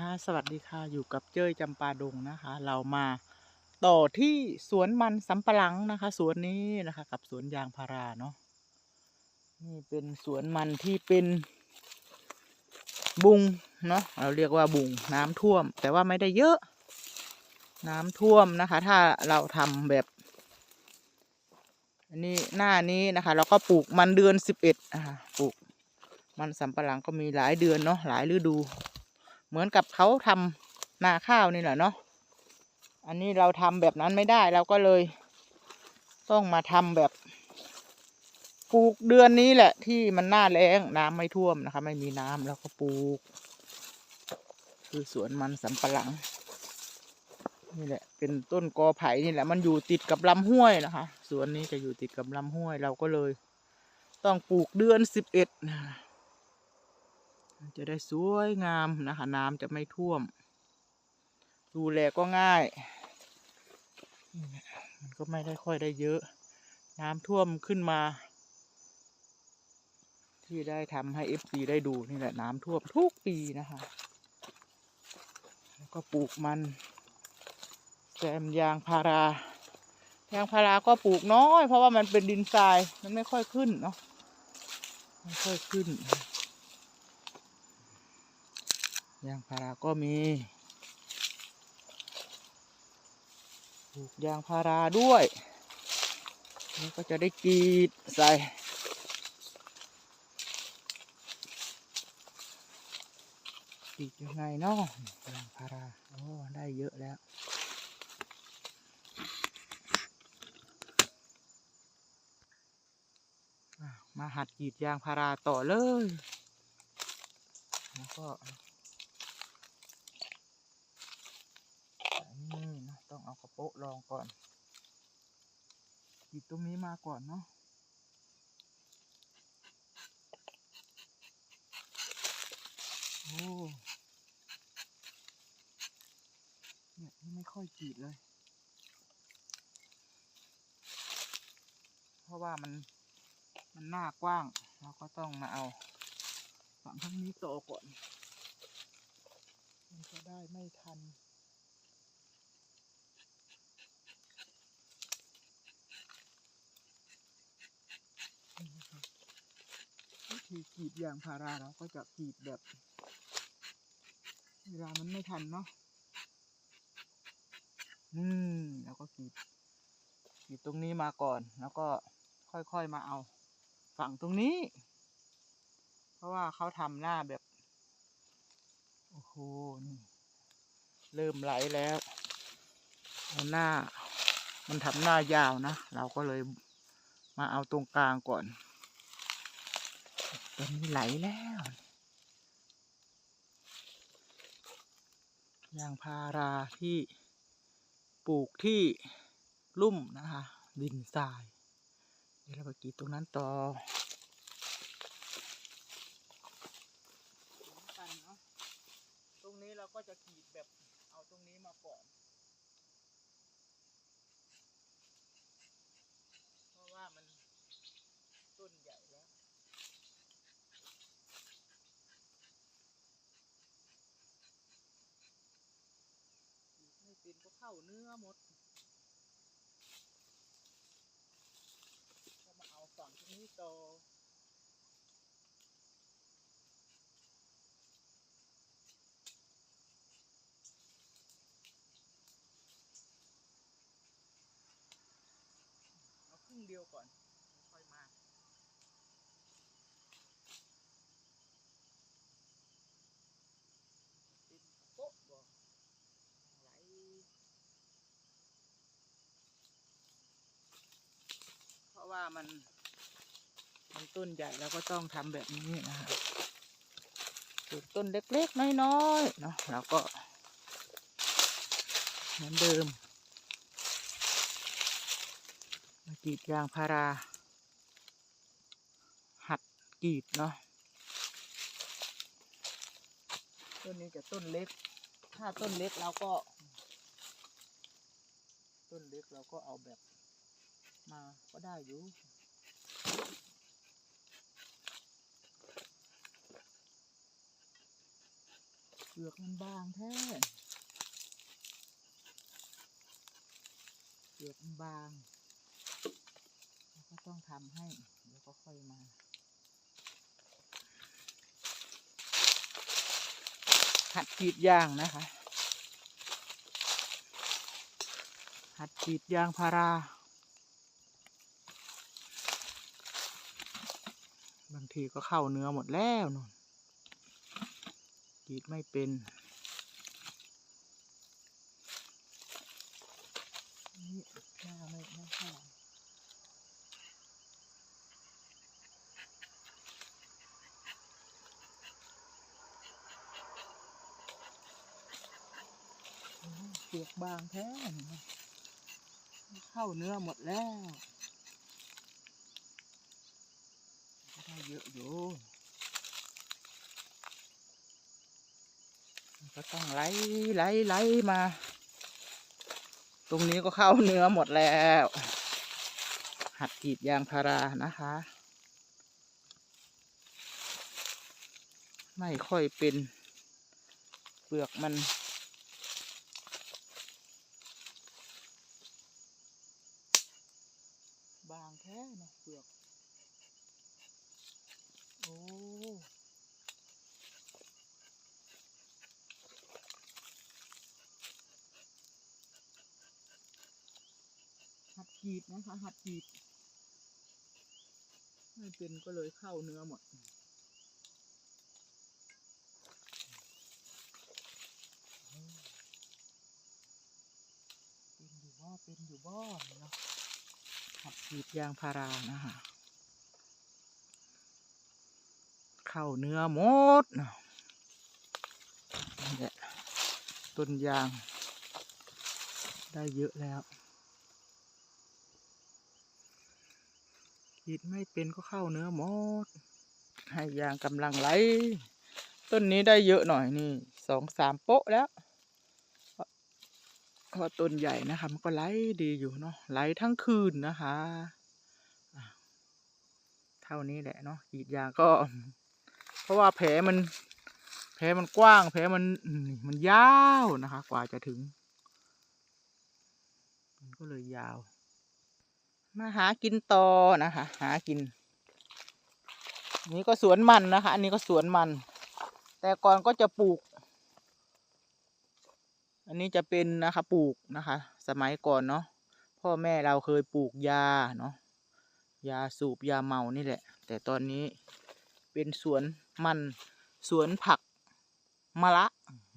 ค่ะ สวัสดีค่ะ อยู่กับเจ้ยจำปาดงนะคะ เรามาต่อที่สวนมันสำปะหลังนะคะ สวนนี้นะคะ กับสวนยางพาราเนาะ นี่เป็นสวนมันที่เป็นบุงเนาะ เราเรียกว่าบุงน้ำท่วม แต่ว่าไม่ได้เยอะ น้ำท่วมนะคะ ถ้าเราทำแบบอันนี้หน้านี้นะคะ เราก็ปลูกมันเดือนสิบเอ็ดปลูกมันสำปะหลังก็มีหลายเดือนเนาะหลายฤดู เหมือนกับเขาทำนาข้าวนี่แหละเนาะอันนี้เราทำแบบนั้นไม่ได้เราก็เลย ต้องมาทำแบบปลูกเดือนนี้แหละ ที่มันหน้าแล้งน้ำไม่ท่วมนะคะ ไม่มีน้ำแล้วก็ปลูก คือสวนมันสำปะหลังนี่แหละเป็นต้นกอไผ่นี่แหละมันอยู่ติดกับลำห้วยนะคะสวนนี้จะอยู่ติดกับลำห้วย เราก็เลย ต้องปลูกเดือนสิบเอ็ดนะ จะได้สวยงามนะคะน้ำจะไม่ท่วม ดูแลก็ง่าย มันก็ไม่ได้ค่อยได้เยอะ น้ำท่วมขึ้นมา ที่ได้ทำให้เอฟซีได้ดูนี่แหละน้ำท่วมทุกปีนะคะ แล้วก็ปลูกมันแซมยางพารายางพาราก็ปลูกน้อย เพราะว่ามันเป็นดินทรายมันไม่ค่อยขึ้นเนาะไม่ค่อยขึ้น ยางพาราก็มีปลูกยางพาราด้วยแล้วก็จะได้กรีดใส่กรีดยังไงเนาะยางพาราโอ้ได้เยอะแล้วมาหัดกรีดยางพาราต่อเลย แล้วก็ นี่นะต้อง เองก่อนหยิบตรงนี้มาก่อนเนาะโอ้เนี่ยนี่ไม่ค่อยกรีดเลย เพราะว่ามันมันหน้ากว้าง เราก็ต้องมาเอาฝั่งทั้งนี้โตก่อน มันจะได้ไม่ทันนะครับวิ ธีกรีดยางพาราเราก็จะกรีดแบบ เวลามันไม่ทันเนาะอืมแล้วก็กรีดกรีดตรงนี้มาก่อน แล้วก็ค่อยๆมาเอา ฝั่งตรงนี้ เพราะว่าเขาทำหน้าแบบ โอ้โหนี่เริ่มไหลแล้วเอาหน้า มันทำหน้ายาวนะ เราก็เลยมาเอาตรงกลางก่อน ตอนนี้ไหลแล้วยางพาราที่ปลูกที่ลุ่มนะคะ ดินทราย เดี๋ยวเราไปกีดตรงนั้นต่อตรงนี้เราก็จะกีดแบบเอาตรงนี้มาก่อน เพราะว่ามันต้นใหญ่แล้ว ไม่เป็นก็เข้าเนื้อหมดก็มาเอาฝั่งตรงนี้ต่อเอาครึ่งเดียวก่อนแล้วค่อยมา เป็นโป๊ะบ่ไหลเพราะว่า มันมันต้นใหญ่แล้วก็ต้องทำแบบนี้นะฮะส่วนต้นเล็กๆน้อยๆเนาะเราก็เหมือนเดิมมากรีดยางพารา หัดกรีดเนาะต้นนี้จะต้นเล็ก ถ้าต้นเล็กเราก็ ต้นเล็กเราก็เอาแบบ ก็ได้อยู่เปลือกมันบางแท้เปลือกมันบางก็ต้องทำให้เดี๋ยวก็ค่อยมาหัดกรีดยางนะคะ หัดกรีดยางพารา บาง ทีก็เข้าเนื้อหมดแล้วนนกีดไม่เป็นนี่หน้าไม่ไม่เข้าเปียกบางแท้เข้าเนื้อหมดแล้วก็ได้เยอะอยู่ก็ต้องไล่ไล่ไล่มา ตรงนี้ก็เข้าเนื้อหมดแล้ว หัดกรีดยางพารานะคะ ไม่ค่อยเป็น เปลือกมัน บางแท้นะเปลือก โอ้ หัดกรีดนะคะ หัดกรีดไม่เป็นก็เลยเข้าเนื้อหมด เป็นอยู่บ่เป็นอยู่บ่เนาะหัดกรีดยางพารานะคะเข้าเนื้อหมดเนาะนี่แหละต้นยาง ได้เยอะแล้ว กรีดไม่เป็นก็เข้าเนื้อหมด ให้ยางกำลังไหล ต้นนี้ได้เยอะหน่อยนี่สองสามโป๊ะแล้วเพราะต้นใหญ่นะคะมันก็ไหลดีอยู่เนาะไหลทั้งคืนนะคะเท่านี้แหละเนาะกรีดยางก็ เพราะว่าแผลมันแผลมันกว้าง แผลมันมันยาวนะคะ กว่าจะถึง มันก็เลยยาว มาหากินต่อนะคะ หากิน นี่ก็สวนมันนะคะ อันนี้ก็สวนมัน แต่ก่อนก็จะปลูก อันนี้จะเป็นนะคะปลูกนะคะ สมัยก่อนเนาะพ่อแม่เราเคยปลูกยาเนาะยาสูบยาเมานี่แหละ แต่ตอนนี้เป็นสวนมันสวนผักมะละ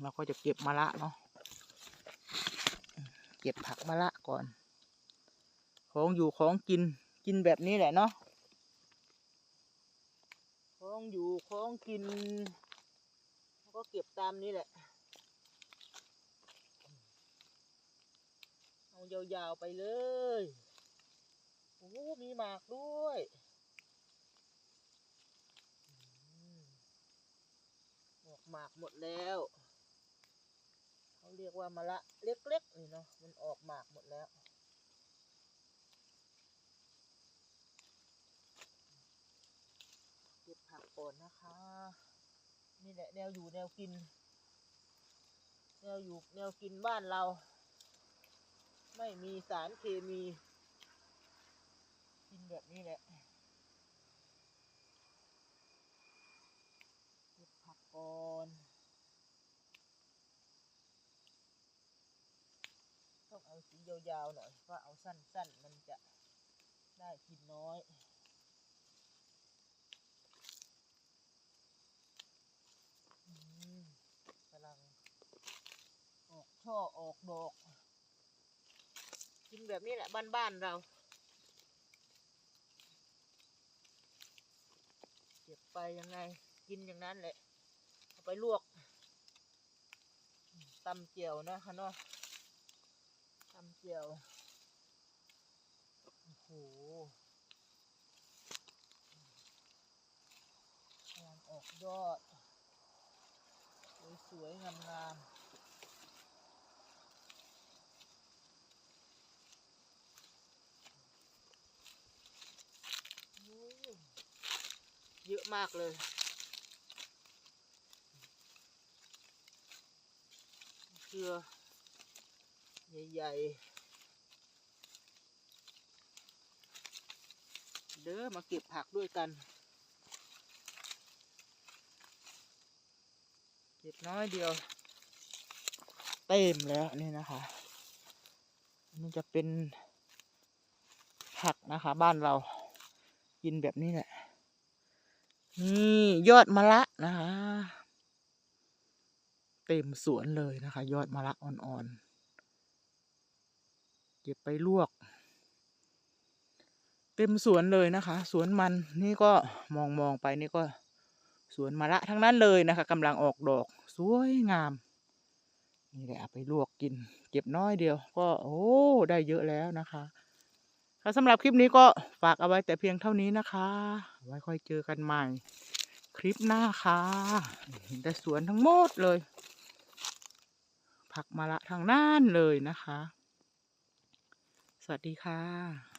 เราก็จะเก็บมะละเนาะเก็บผักมะละก่อน ของอยู่ของกินกินแบบนี้แหละเนาะของอยู่ของกินก็เก็บตามนี้แหละเอายาวๆไปเลยโอ้มีหมากด้วยอออกหมากหมดแล้วเขาเรียกว่ามะละเล็กๆนี่เนาะมันออกหมากหมดแล้ว ก่อนนะคะ นี่แหละแนวอยู่แนวกิน แนวอยู่แนวกินบ้านเรา ไม่มีสารเคมี กินแบบนี้แหละเก็บผักก่อนต้องเอาสียาวๆหน่อยเพราะเอาสั้นๆ มันจะได้กินน้อย อืมกำลัง ออก ช่อออกดอก กินแบบนี้แหละบ้านๆเรา เก็บไปยังไง กินอย่างนั้นแหละเอาไปลวกตำเจียวนะคะเนาะตำเจียวโอ้โหกำลังออกยอด สวยๆงามๆโอ้เยอะ มากเลยลือใหญ่ๆ เด้อมาเก็บผักด้วยกัน เก็บน้อยเดียว เต็มแล้วนี่นะคะนี่จะเป็นผักนะคะบ้านเรากินแบบนี้แหละ นี่ยอดมะละนะคะ เต็มสวนเลยนะคะ ยอดมะละอ่อนๆ เก็บไปลวก เต็มสวนเลยนะคะ สวนมันนี่ก็มองมองๆไปนี่ก็ สวนมะละทั้งนั้นเลยนะคะกำลังออกดอกสวยงาม นี่แหละไปลวกกิน เก็บน้อยเดียว ก็โอ้ได้เยอะแล้วนะคะ แล้วสำหรับคลิปนี้ก็ฝากเอาไว้แต่เพียงเท่านี้นะคะ ไว้ค่อยเจอกันใหม่ คลิปหน้าค่ะเห็นแต่สวนทั้งหมดเลย ผักมะละทางนั้นเลยนะคะ สวัสดีค่ะ